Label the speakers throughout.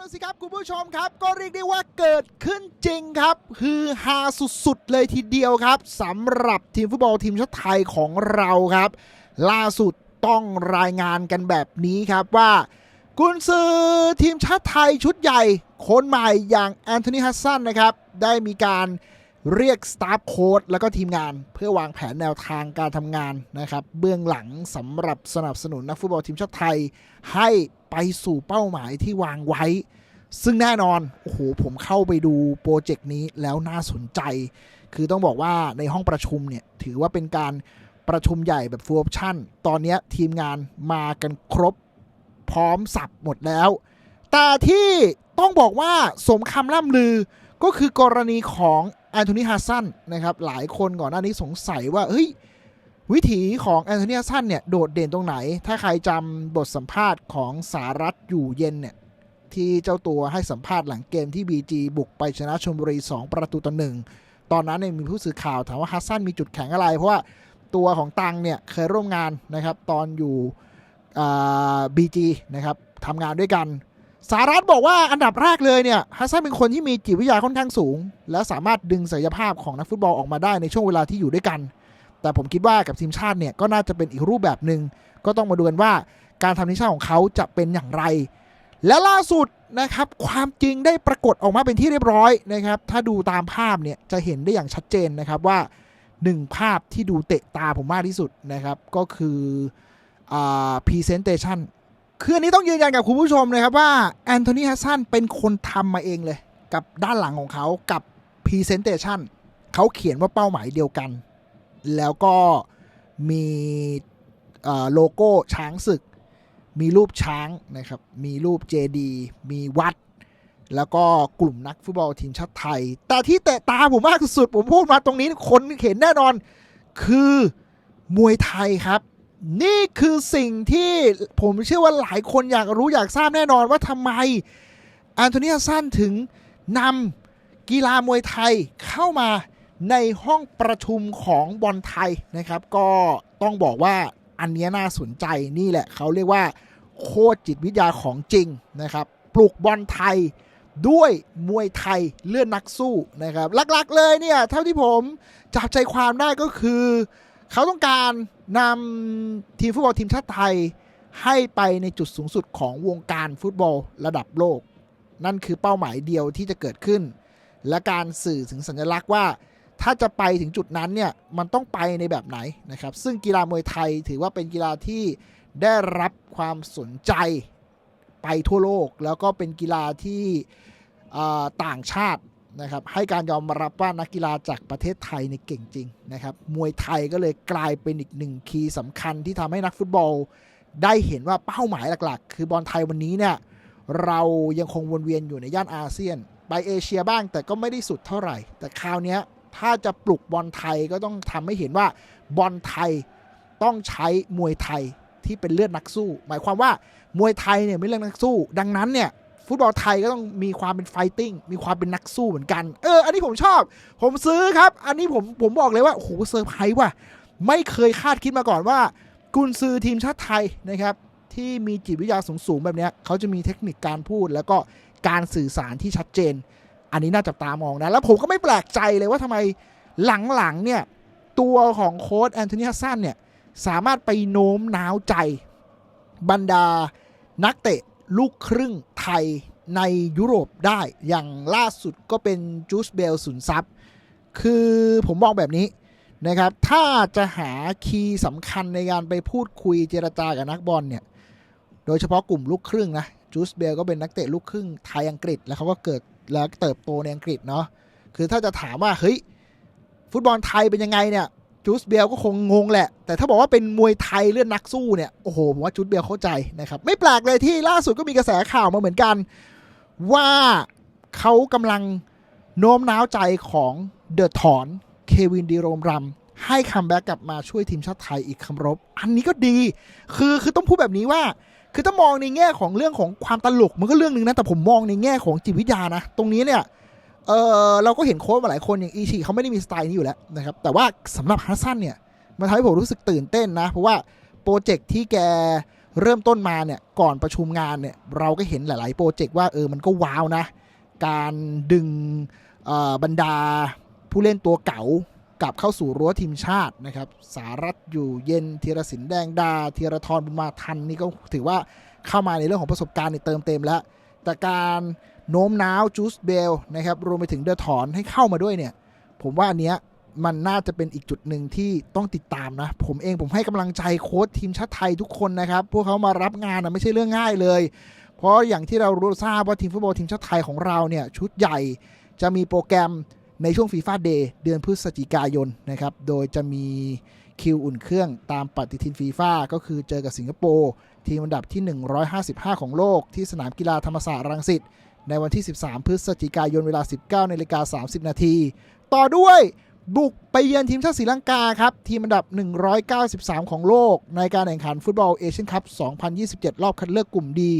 Speaker 1: ละสิครับคุณผู้ชมครับ ก็เรียกได้ว่าเกิดขึ้นจริงครับคือฮาสุดๆเลยทีเดียวครับสำหรับทีมฟุตบอลทีมชาติไทยของเราครับ ล่าสุดต้องรายงานกันแบบนี้ครับว่ากุนซือทีมชาติไทยชุดใหญ่คนใหม่อย่างแอนโทนีฮัสซันนะครับ ได้มีการเรียกสตาฟโค้ดแล้วก็ทีมงาน เพื่อวางแผนแนวทางการทำงานนะครับ เบื้องหลังสำหรับสนับสนุนนักฟุตบอลทีมชาติไทยให้ ไปสู่เป้าหมายที่วางไว้ ซึ่งแน่นอน โอ้โห ผมเข้าไปดูโปรเจกต์นี้แล้วน่าสนใจ คือต้องบอกว่าในห้องประชุมเนี่ย ถือว่าเป็นการประชุมใหญ่แบบ full option ตอนนี้ทีมงานมากันครบพร้อมสับหมดแล้ว แต่ที่ต้องบอกว่าสมคำล่ำลือก็คือกรณีของแอนโทนีฮัสซันนะครับ หลายคนก่อนหน้านี้สงสัยว่า เฮ้ย วิถีของแอนโทนีฮัสซันเนี่ยโดดเด่นตรงไหน ถ้าใครจำบทสัมภาษณ์ของสารัตอยู่เย็นเนี่ยที่เจ้าตัวให้สัมภาษณ์หลังเกมที่ BG บุกไปชนะชลบุรี 2 ประตูต่อหนึ่งตอนนั้นเนี่ยมีผู้สื่อข่าวถามว่าฮัสซันมีจุดแข็งอะไร เพราะว่าตัวของตังเนี่ยเคยร่วมงานนะครับตอนอยู่บีจีนะครับทำงานด้วยกัน สารัตบอกว่าอันดับแรกเลยเนี่ยฮัสซันเป็นคนที่มีจิตวิทยาค่อนข้างสูง และสามารถดึงศักยภาพของนักฟุตบอลออกมาได้ในช่วงเวลาที่อยู่ด้วยกัน แต่ผมคิดว่ากับทีมชาติเนี่ยก็น่าจะเป็นอีกรูปแบบหนึ่งก็ต้องมาดูกันว่าการทำทีมชาติของเขาจะเป็นอย่างไร และล่าสุดนะครับความจริงได้ปรากฏออกมาเป็นที่เรียบร้อยนะครับถ้าดูตามภาพเนี่ยจะเห็นได้อย่างชัดเจนนะครับว่าหนึ่งภาพที่ดูเตะตาผมมากที่สุดนะครับก็คืออ่า presentation คืออันนี้ต้องยืนยันกับคุณผู้ชมนะครับว่าแอนโทนีฮัสซันเป็นคนทำมาเองเลย กับด้านหลังของเขากับ presentation เขาเขียนว่าเป้าหมายเดียวกัน แล้วก็มีโลโก้ช้างศึก มีรูปช้างนะครับ มีรูปเจดีมีวัด แล้วก็กลุ่มนักฟุตบอลทีมชาติไทย แต่ที่เตะตาผมมากสุดผมพูดมาตรงนี้คนเห็นแน่นอนคือมวยไทยครับ นี่คือสิ่งที่ผมเชื่อว่าหลายคนอยากรู้อยากทราบแน่นอนว่าทำไมแอนโทนีฮัสซันถึงนำกีฬามวยไทยเข้ามา ในห้องประชุมของบอลไทยนะครับ ก็ต้องบอกว่าอันนี้น่าสนใจนี่แหละเขาเรียกว่า โคตรจิตวิทยาของจริงนะครับ ปลุกบอลไทยด้วยมวยไทยเลื่อนนักสู้นะครับหลักๆเลยเนี่ย เท่าที่ผมจับใจความได้ก็คือ เขาต้องการนำทีมฟุตบอลทีมชาติไทย ให้ไปในจุดสูงสุดของวงการฟุตบอลระดับโลก นั่นคือเป้าหมายเดียวที่จะเกิดขึ้น และการสื่อถึงสัญลักษณ์ว่า ถ้าจะไปถึงจุดนั้นเนี่ยมันต้องไปในแบบไหนนะครับ ซึ่งกีฬามวยไทยถือว่าเป็นกีฬาที่ได้รับความสนใจไปทั่วโลก แล้วก็เป็นกีฬาที่ต่างชาตินะครับให้การยอมรับว่านักกีฬาจากประเทศไทยเนี่ยเก่งจริงนะครับมวยไทยก็เลยกลายเป็นอีกหนึ่งคีย์สำคัญที่ทำให้นักฟุตบอล ได้เห็นว่าเป้าหมายหลักๆ คือบอลไทยวันนี้เนี่ยเรายังคงวนเวียนอยู่ในย่านอาเซียน ไปเอเชียบ้างแต่ก็ไม่ได้สุดเท่าไหร่ แต่คราวนี้ ถ้าจะปลุกบอลไทยก็ต้องทำให้เห็นว่าบอลไทยต้องใช้มวยไทยที่เป็นเลือดนักสู้ หมายความว่ามวยไทยเนี่ยไม่เลือดนักสู้ ดังนั้นเนี่ยฟุตบอลไทยก็ต้องมีความเป็นไฟติ้ง มีความเป็นนักสู้เหมือนกัน เออ อันนี้ผมชอบ ผมซื้อครับ อันนี้ผม ผมบอกเลยว่า โอ้โห เซอร์ไพรส์ว่ะ ไม่เคยคาดคิดมาก่อนว่า กุนซือทีมชาติไทยนะครับ ที่มีจิตวิทยาสูงๆ แบบนี้ เขาจะมีเทคนิคการพูดแล้วก็การสื่อสารที่ชัดเจน อันนี้น่าจับตามองนะ แล้วผมก็ไม่แปลกใจเลยว่าทำไมหลังๆเนี่ย ตัวของโค้ชแอนโทนีฮัสซันเนี่ย สามารถไปโน้มน้าวใจ บรรดานักเตะลูกครึ่งไทยในยุโรปได้อย่างล่าสุดก็เป็นจูสเบลสุนทรัพย์คือผมมองแบบนี้นะครับ ถ้าจะหาคีย์สำคัญในการไปพูดคุยเจรจากับนักบอลเนี่ย โดยเฉพาะกลุ่มลูกครึ่งนะจูสเบลก็เป็นนักเตะลูกครึ่งไทยอังกฤษ แล้วเขาก็เกิด แล้วเติบโตในอังกฤษเนาะคือถ้าจะถามว่าเฮ้ยฟุตบอลไทยเป็นยังไงเนี่ยจูสเบลก็คงงงแหละ แต่ถ้าบอกว่าเป็นมวยไทยเลื่อนนักสู้เนี่ยโอ้โหผมว่าจูสเบลเข้าใจนะครับ ไม่แปลกเลยที่ล่าสุดก็มีกระแสข่าวมาเหมือนกัน ว่าเขากำลังโน้มน้าวใจของเดอะถอนเควินดีโรมรัมให้คัมแบ็กกลับมาช่วยทีมชาติไทยอีกคำรบ อันนี้ก็ดี คือคือต้องพูดแบบนี้ว่า คือถ้ามองในแง่ของเรื่องของความตลกมันก็เรื่องหนึ่งนะแต่ผมมองในแง่ของจิตวิทยานะ ตรงนี้เนี่ยเออเราก็เห็นโค้ชมาหลายคนอย่างอีชีเขาไม่ได้มีสไตล์นี้อยู่แล้วนะครับแต่ว่าสำหรับฮัสซันเนี่ยมันทำให้ผมรู้สึกตื่นเต้นนะ เพราะว่าโปรเจกต์ที่แกเริ่มต้นมาเนี่ยก่อนประชุมงานเนี่ยเราก็เห็นหลาย ๆ โปรเจกต์ว่าเออมันก็ว้าวนะ การดึงบรรดาผู้เล่นตัวเก่า กลับเข้าสู่รั้วทีมชาตินะครับ สารัตอยู่เย็นธีรศิลแดงดาธีรทรบุญมาทันนี่ก็ถือว่าเข้ามาในเรื่องของประสบการณ์เติมเต็มแล้ว แต่การโน้มน้าวจูสเบลนะครับรวมไปถึงเดอถอนให้เข้ามาด้วยเนี่ย ผมว่าอันเนี้ยมันน่าจะเป็นอีกจุดหนึ่งที่ต้องติดตามนะ ผมเองผมให้กำลังใจโค้ชทีมชาติไทยทุกคนนะครับ พวกเขามารับงานนะไม่ใช่เรื่องง่ายเลย เพราะอย่างที่เรารู้ทราบว่าทีมฟุตบอลทีมชาติไทยของเราเนี่ยชุดใหญ่จะมีโปรแกรม ในช่วงฟีฟ่าเดย์เดือนพฤศจิกายนนะครับ โดยจะมีคิวอุ่นเครื่องตามปฏิทินฟีฟ่าก็คือเจอกับสิงคโปร์ทีมอันดับที่ 155 ของโลกที่สนามกีฬาธรรมศาสตร์รังสิตในวันที่ 13 พฤศจิกายนเวลา 19นาฬิกา30 นาที ต่อด้วยบุกไปเยือนทีมชาติศรีลังกาครับ ทีมอันดับ 193 ของโลก ในการแข่งขันฟุตบอลเอเชียนคัพ 2027 รอบคัดเลือกกลุ่มดี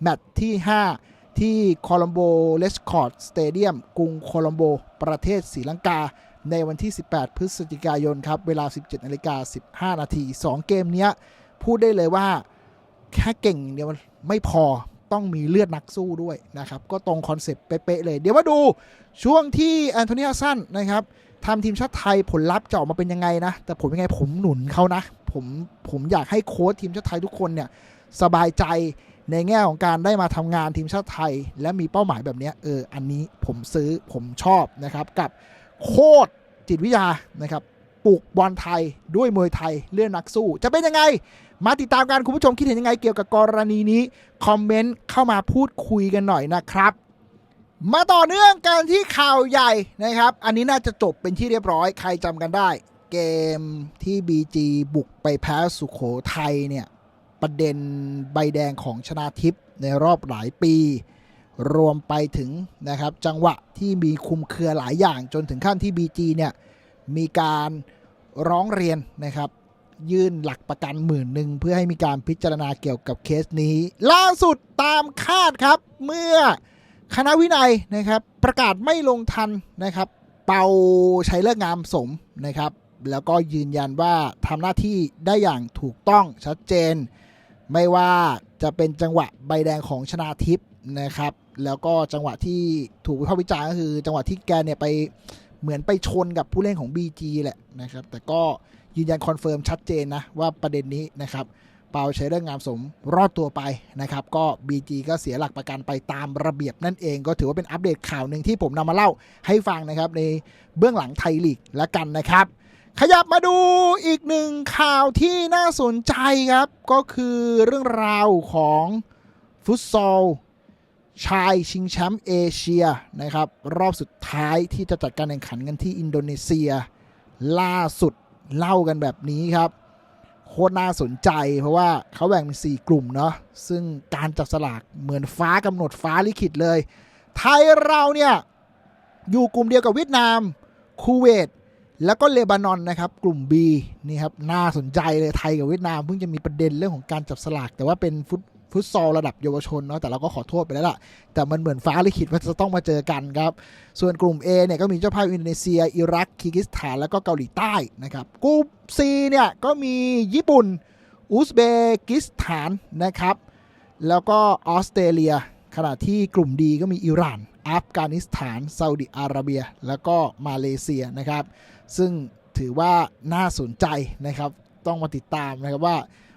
Speaker 1: แมตช์ที่ 5 ที่โคลัมโบเลสคอร์ดสเตเดียมกรุงโคลัมโบ ประเทศศรีลังกา ในวันที่ 18 พฤศจิกายนครับ เวลา 17นาฬิกา15 นาที 2 เกมเนี้ย พูดได้เลยว่า แค่เก่งเดียวไม่พอต้องมีเลือดนักสู้ด้วยนะครับ ก็ตรงคอนเซปต์เป๊ะเลย เดี๋ยวมาดูช่วงที่แอนโทนีฮัสซันนะครับทำทีมชาติไทยผลลัพธ์จะออกมาเป็นยังไงนะ แต่ผมยังไงผมหนุนเขานะ ผมผมอยากให้โค้ชทีมชาติไทยทุกคนเนี่ยสบายใจ ในแง่ของการได้มาทำงานทีมชาติไทย และมีเป้าหมายแบบนี้เอออันนี้ผมซื้อผมชอบนะครับ กับโคตรจิตวิทยานะครับปลูกบอลไทยด้วยมวยไทยเลื่อนนักสู้ จะเป็นยังไง มาติดตามกันคุณผู้ชมคิดเห็นยังไงเกี่ยวกับกรณีนี้ คอมเมนต์เข้ามาพูดคุยกันหน่อยนะครับ มาต่อเนื่องกันที่ข่าวใหญ่นะครับ อันนี้น่าจะจบเป็นที่เรียบร้อยใครจำกันได้ เกมที่ BG บุกไปแพ้สุขโขทัยเนี่ย ประเด็นใบแดงของชนาทิพย์ในรอบหลายปี รวมไปถึงนะครับจังหวะที่มีคุมเครือหลายอย่างจนถึงขั้นที่ BG เนี่ยมีการร้องเรียนนะครับยื่นหลักประกันหมื่นหนึ่งเพื่อให้มีการพิจารณาเกี่ยวกับเคสนี้ ล่าสุดตามคาดครับ เมื่อคณะวินัยนะครับ ประกาศไม่ลงทันนะครับ เป่าใช้เลิกงามสมนะครับ แล้วก็ยืนยันว่าทำหน้าที่ได้อย่างถูกต้องชัดเจน ไม่ว่าจะเป็นจังหวะใบแดงของชนาทิพย์นะครับ แล้วก็จังหวะที่ถูกวิพากษ์วิจารณ์ก็คือ จังหวะที่แกเนี่ยไปเหมือนไปชนกับผู้เล่นของ BG แหละนะครับ แต่ก็ยืนยันคอนเฟิร์มชัดเจนนะว่าประเด็นนี้นะครับ เปาใช้เรื่องงามสมรอดตัวไปนะครับ ก็ BG ก็เสียหลักประกันไปตามระเบียบนั่นเอง ก็ถือว่าเป็นอัปเดตข่าวหนึ่งที่ผมนำมาเล่าให้ฟังนะครับในเบื้องหลังไทยลีกและกันนะครับ ขยับมาดูอีกหนึ่งข่าวที่น่าสนใจครับ ก็คือเรื่องราวของฟุตซอลชายชิงแชมป์เอเชียนะครับ รอบสุดท้ายที่จะจัดการแข่งขันกันที่อินโดนีเซีย ล่าสุดเล่ากันแบบนี้ครับ โคตรน่าสนใจเพราะว่าเขาแบ่งเป็น 4 กลุ่มเนาะซึ่งการจับสลากเหมือนฟ้ากำหนดฟ้าลิขิตเลย ไทยเราเนี่ย อยู่กลุ่มเดียวกับเวียดนามคูเวต แล้วก็เลบานอนนะครับกลุ่ม B นี่ครับน่าสนใจเลยไทยกับเวียดนามเพิ่งจะมีประเด็นเรื่องของการจับสลาก แต่ว่าเป็นฟุตฟุตซอลระดับเยาวชนเนาะแต่เราก็ขอโทษไปแล้วล่ะ แต่มันเหมือนฟ้าลิขิตว่าจะต้องมาเจอกันครับ ส่วนกลุ่ม A เนี่ยก็มีเจ้าภาพอินโดนีเซีย อิรักคีร์กิสถาน แล้วก็เกาหลีใต้นะครับกลุ่ม C เนี่ยก็มีญี่ปุ่น อุซเบกิสถานนะครับ แล้วก็ออสเตรเลีย ขณะที่กลุ่มดีก็มีอิหร่าน อัฟกานิสถานซาอุดิอาระเบีย แล้วก็มาเลเซียนะครับ ซึ่งถือว่าน่าสนใจนะครับ ต้องมาติดตามนะครับว่า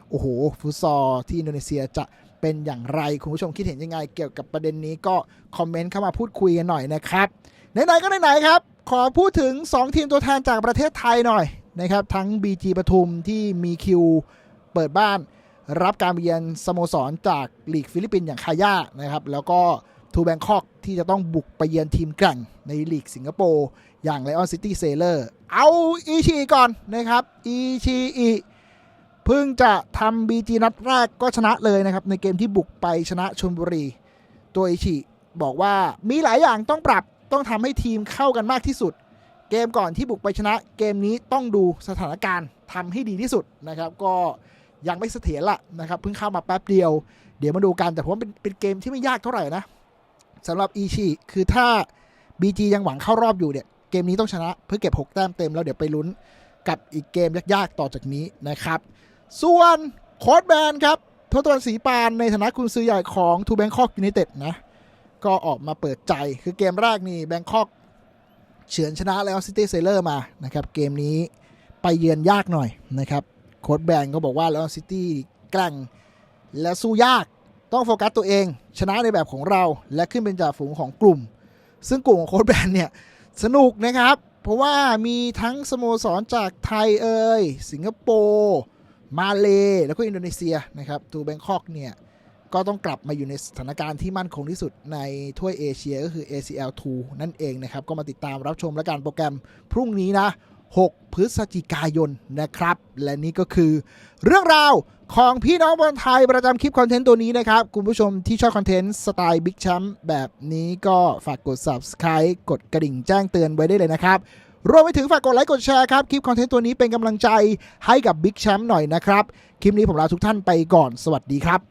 Speaker 1: โอ้โห ฟุตซอลที่อินโดนีเซียจะเป็นอย่างไร คุณผู้ชมคิดเห็นยังไง เกี่ยวกับประเด็นนี้ก็คอมเมนต์เข้ามาพูดคุยกันหน่อยนะครับ ไหนๆก็ไหนๆครับ ขอพูดถึง 2 ทีมตัวแทนจากประเทศไทยหน่อยนะครับ ทั้ง BG ปทุมที่มีคิวเปิดบ้าน รับการเยือนสโมสรจากลีกฟิลิปปินส์อย่างคาย่านะครับ แล้วก็ ทูแบงคอกที่จะต้องบุกไปเยือนทีมแกร่งในลีกสิงคโปร์อย่างไลออนซิตี้เซเลอร์เอาอีชีก่อนนะครับอีชีอีเพิ่งจะทำบีจีนัดแรกก็ชนะเลยนะครับ ในเกมที่บุกไปชนะชลบุรี ตัวอิชิบอกว่ามีหลายอย่างต้องปรับต้องทำให้ทีมเข้ากันมากที่สุด เกมก่อนที่บุกไปชนะ เกมนี้ต้องดูสถานการณ์ทำให้ดีที่สุดนะครับ ก็ยังไม่เสถียรละนะครับ เพิ่งเข้ามาแป๊บเดียว เดี๋ยวมาดูกันแต่ผมว่าเป็นเป็นเกมที่ไม่ยากเท่าไหร่นะ สำหรับอีชีคือถ้า BG ยังหวังเข้ารอบอยู่เนี่ย เกมนี้ต้องชนะเพื่อเก็บ 6 แต้มเต็ม แล้วเดี๋ยวไปลุ้นกับอีกเกมยากๆ ต่อจากนี้นะครับ ส่วนโค้ดแบนครับทศตวรรณศรีปานในฐานะคุณซื้อใหญ่ของทูแบงคอกยูไนเต็ดนะ ก็ออกมาเปิดใจคือเกมแรกนี่แบงคอกเฉือนชนะแล้วซิตี้เซเลอร์มานะครับ เกมนี้ไปเยือนยากหน่อยนะครับ โค้ดแบนก็บอกว่าแล้วซิตี้แกร่งและสู้ยาก ต้องโฟกัสตัวเอง ชนะในแบบของเรา และขึ้นเป็นจ่าฝูงของกลุ่ม ซึ่งกลุ่มของโค้ดแบนเนี่ย สนุกนะครับ เพราะว่ามีทั้งสโมสรจากไทยเอ่ยสิงคโปร์มาเลแล้วก็อินโดนีเซียนะครับทูแบงคอกเนี่ย ก็ต้องกลับมาอยู่ในสถานการณ์ที่มั่นคงที่สุดในถ้วยเอเชียก็คือ ACL 2 นั่นเองนะครับ ก็มาติดตามรับชมและการโปรแกรมพรุ่งนี้นะ 6 พฤศจิกายนนะครับ และนี่ก็คือเรื่องราวของพี่น้องบอลไทยประจำคลิปคอนเทนต์ตัวนี้นะครับ คุณผู้ชมที่ชอบคอนเทนต์สไตล์บิ๊กแชมป์แบบนี้ก็ฝากกด subscribe กดกระดิ่งแจ้งเตือนไว้ได้เลยนะครับ รวมไปถึงฝากกดไลค์กดแชร์ครับ คลิปคอนเทนต์ตัวนี้เป็นกำลังใจให้กับบิ๊กแชมป์หน่อยนะครับ คลิปนี้ผมลาทุกท่านไปก่อนสวัสดีครับ